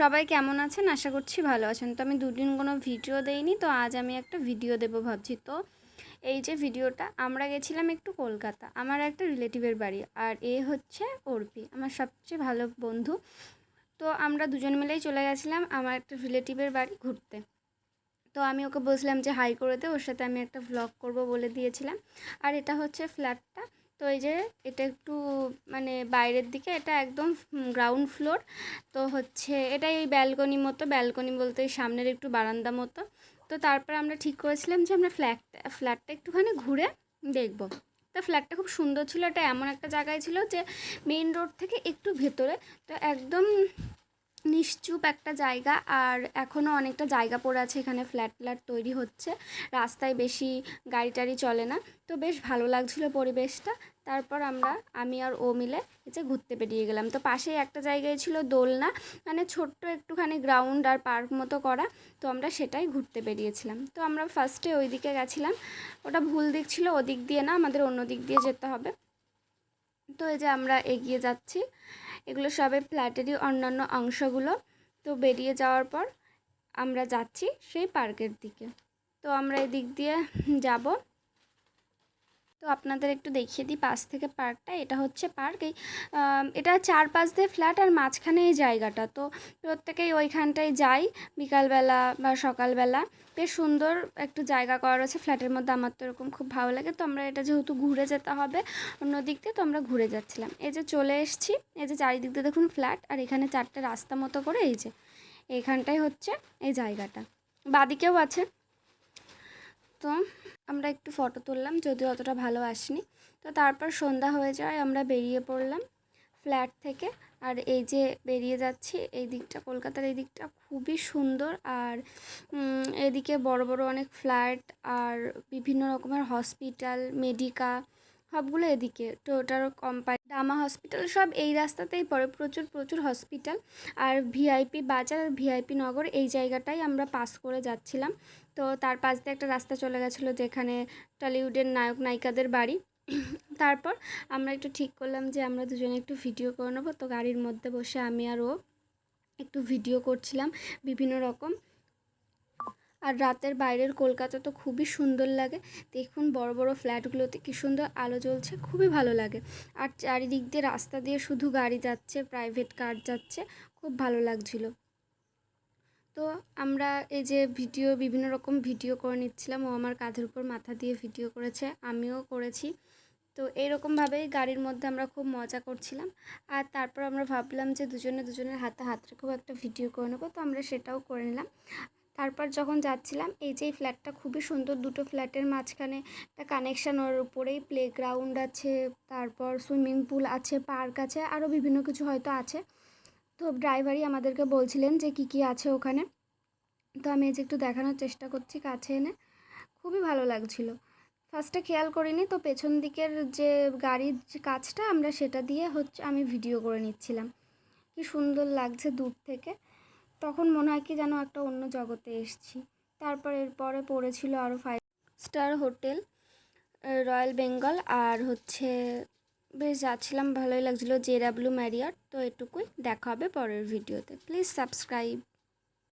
সবাই কেমন আছেন? আশা করছি ভালো আছেন। তো আমি দুদিন কোনো ভিডিও দেইনি, তো আজ আমি একটা ভিডিও দেবো ভাবছি। তো এই যে ভিডিওটা, আমরা গেছিলাম একটু কলকাতা। আমার একটা রিলেটিভের বাড়ি, আর এ হচ্ছে অর্পি, আমার সবচেয়ে ভালো বন্ধু। তো আমরা দুজন মিলেই চলে গেছিলাম আমার একটা রিলেটিভের বাড়ি ঘুরতে। তো আমি ওকে বলছিলাম যে, হাই করে দে, ওর সাথে আমি একটা ভ্লগ করব বলে দিয়েছিলাম। আর এটা হচ্ছে ফ্ল্যাটটা তো এই যে এটা একটু মানে বাইরের দিকে, এটা একদম গ্রাউন্ড ফ্লোর তো হচ্ছে এটা এই ব্যালকনি মতো ব্যালকনি বলতে সামনের একটু বারান্দা মতো। তো তারপর আমরা ঠিক করেছিলাম যে আমরা ফ্ল্যাটটা ফ্ল্যাটটা একটুখানি ঘুরে দেখব। তো ফ্ল্যাটটা খুব সুন্দর ছিল, এটা এমন একটা জায়গায় ছিল যে মেইন রোড থেকে একটু ভেতরে। তো একদম নিশ্চুপ একটা জায়গা আর এখনও অনেকটা জায়গা পড়ে আছে এখানে ফ্ল্যাট ফ্ল্যাট তৈরি হচ্ছে। রাস্তায় বেশি গাড়ি টাড়ি চলে না। তো বেশ ভালো লাগছিল পরিবেশটা। তারপর আমরা, আমি আর ও মিলে যে ঘুরতে বেরিয়ে গেলাম। তো পাশেই একটা জায়গায় ছিল দোলনা মানে ছোট্ট একটুখানি গ্রাউন্ড আর পার্ক মতো করা। তো আমরা সেটাই ঘুরতে বেরিয়েছিলাম। তো আমরা ফার্স্টে ওই দিকে গেছিলাম। ওটা ভুল দিক ছিল, ওদিক দিয়ে না, আমাদের অন্য দিক দিয়ে যেতে হবে। তো এই যে আমরা এগিয়ে যাচ্ছি। এগুলো সবে ফ্ল্যাটেরই অন্যান্য অংশগুলো। তো বেরিয়ে যাওয়ার পর আমরা যাচ্ছি সেই পার্কের দিকে। তো আমরা এদিক দিয়ে যাব। তো আপনাদের একটু দেখিয়ে দিই পাশ থেকে পার্কটা, এটা হচ্ছে পার্ক। এই এটা চার পাঁচ দিয়ে ফ্ল্যাট আর মাঝখানে এই জায়গাটা। তো প্রত্যেকেই ওইখানটায় যাই বিকালবেলা বা সকালবেলা। বেশ সুন্দর একটু জায়গা করা রয়েছে, ফ্ল্যাটের মধ্যে আমার তো এরকম খুব ভালো লাগে। তো আমরা এটা যেহেতু ঘুরে যেতে হবে অন্য দিক দিয়ে, তো আমরা ঘুরে যাচ্ছিলাম। এই যে চলে এসছি, এই যে চারিদিক দিয়ে দেখুন ফ্ল্যাট, আর এখানে চারটে রাস্তা মতো করে এই যে এইখানটাই হচ্ছে এই জায়গাটা। বাদিকেও আছে। তো আমরা একটু ফটো তুললাম, যদিও অতটা ভালো আসেনি। তো তারপর সন্ধ্যা হয়ে যায় আমরা বেরিয়ে পড়লাম ফ্ল্যাট থেকে। আর এই যে বেরিয়ে যাচ্ছি, এই দিকটা, কলকাতার এই দিকটা খুবই সুন্দর। আর এদিকে বড় বড় অনেক ফ্ল্যাট আর বিভিন্ন রকমের হসপিটাল মেডিকা সবগুলো এদিকে। টোটার কোম্পানি ডামা হসপিটাল সব এই রাস্তাতেই পড়ে। প্রচুর প্রচুর হসপিটাল আর ভিআইপি বাজার আর ভিআইপি নগর এই জায়গাটাই আমরা পাস করে যাচ্ছিলাম। তো তার পাশ দিয়ে একটা রাস্তা চলে গেছিল যেখানে টলিউডের নায়ক, নায়িকাদের বাড়ি। তারপর আমরা একটু ঠিক করলাম যে আমরা দুজনে একটু ভিডিও করে নেব। তো গাড়ির মধ্যে বসে আমি আর ও একটু ভিডিও করছিলাম বিভিন্ন রকম। আর রাতের বাইরের কলকাতা তো খুবই সুন্দর লাগে। দেখুন বড় বড় ফ্ল্যাটগুলোতে কী সুন্দর আলো জ্বলছে, খুবই ভালো লাগে। আর চারিদিক দিয়ে রাস্তা দিয়ে শুধু গাড়ি যাচ্ছে প্রাইভেট কার যাচ্ছে, খুব ভালো লাগছিল। তো আমরা এই যে ভিডিও, বিভিন্ন রকম ভিডিও করে নিচ্ছিলাম, ও আমার কাঁধের উপর মাথা দিয়ে ভিডিও করেছে, আমিও করেছি। তো এইরকমভাবেই গাড়ির মধ্যে আমরা খুব মজা করছিলাম। আর তারপর আমরা ভাবলাম যে দুজনে দুজনের হাতে হাত রেখেও একটা ভিডিও করে নেব, তো আমরা সেটাও করে নিলাম। তারপর যখন যাচ্ছিলাম, এই যে ফ্ল্যাটটা খুবই সুন্দর, দুটো ফ্ল্যাটের মাঝখানে একটা কানেকশান ওর উপরেই প্লেগ্রাউন্ড আছে, তারপর সুইমিং পুল আছে পার্ক আছে আরও বিভিন্ন কিছু হয়তো আছে। তো ড্রাইভারই আমাদেরকে বলছিলেন যে কি কি আছে ওখানে। তো আমি এই যে একটু দেখানোর চেষ্টা করছি কাছে এনে। খুবই ভালো লাগছিল। ফার্স্টে খেয়াল করিনি, তো পেছন দিকের যে গাড়ির যে কাজটা আমরা সেটা দিয়ে হচ্ছে আমি ভিডিও করে নিচ্ছিলাম। কি সুন্দর লাগছে দূর থেকে। তখন মনে হয় কি যেন একটা অন্য জগতে এসছি। তারপর এরপরে পড়েছিল আরও five star hotel royal Bengal আর হচ্ছে বেশ যাচ্ছিলাম, ভালোই লাগছিল। জে ডাব্লিউ ম্যারিয়ার তো এটুকুই। দেখা হবে পরের ভিডিওতে প্লিজ সাবস্ক্রাইব